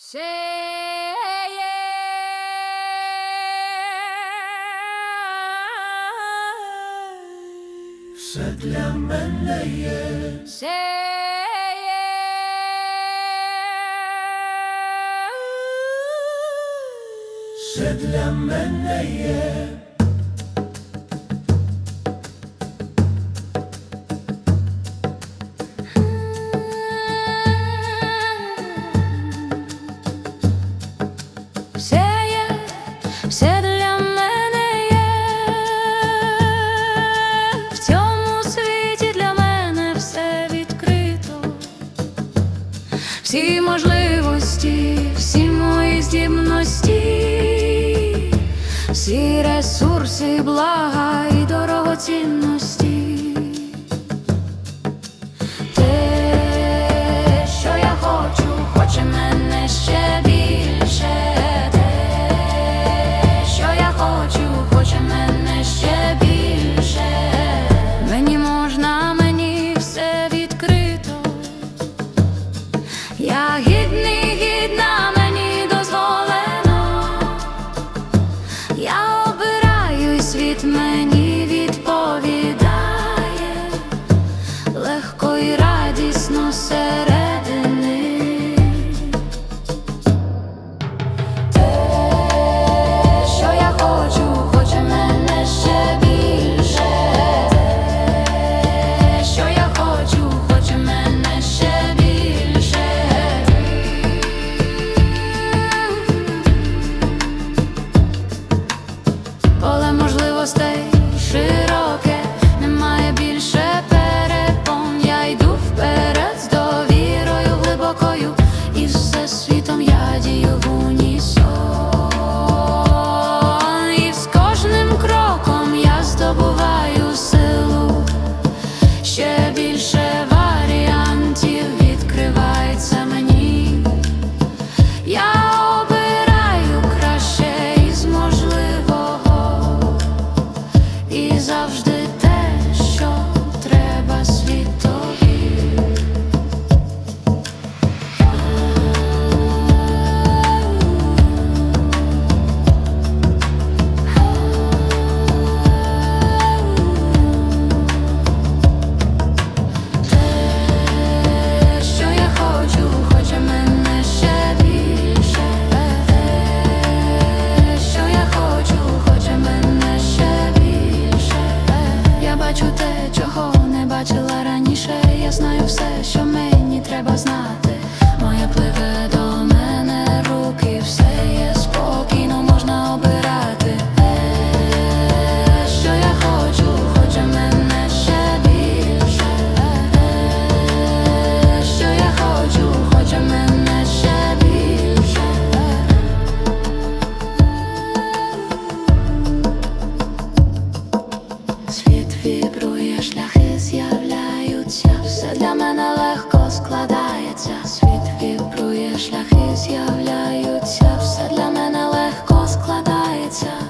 Все для мене є. Ще є. Ще для мене є. можливості, всі мої здібності, всі ресурси, блага і дорогоцінності. завжди. time.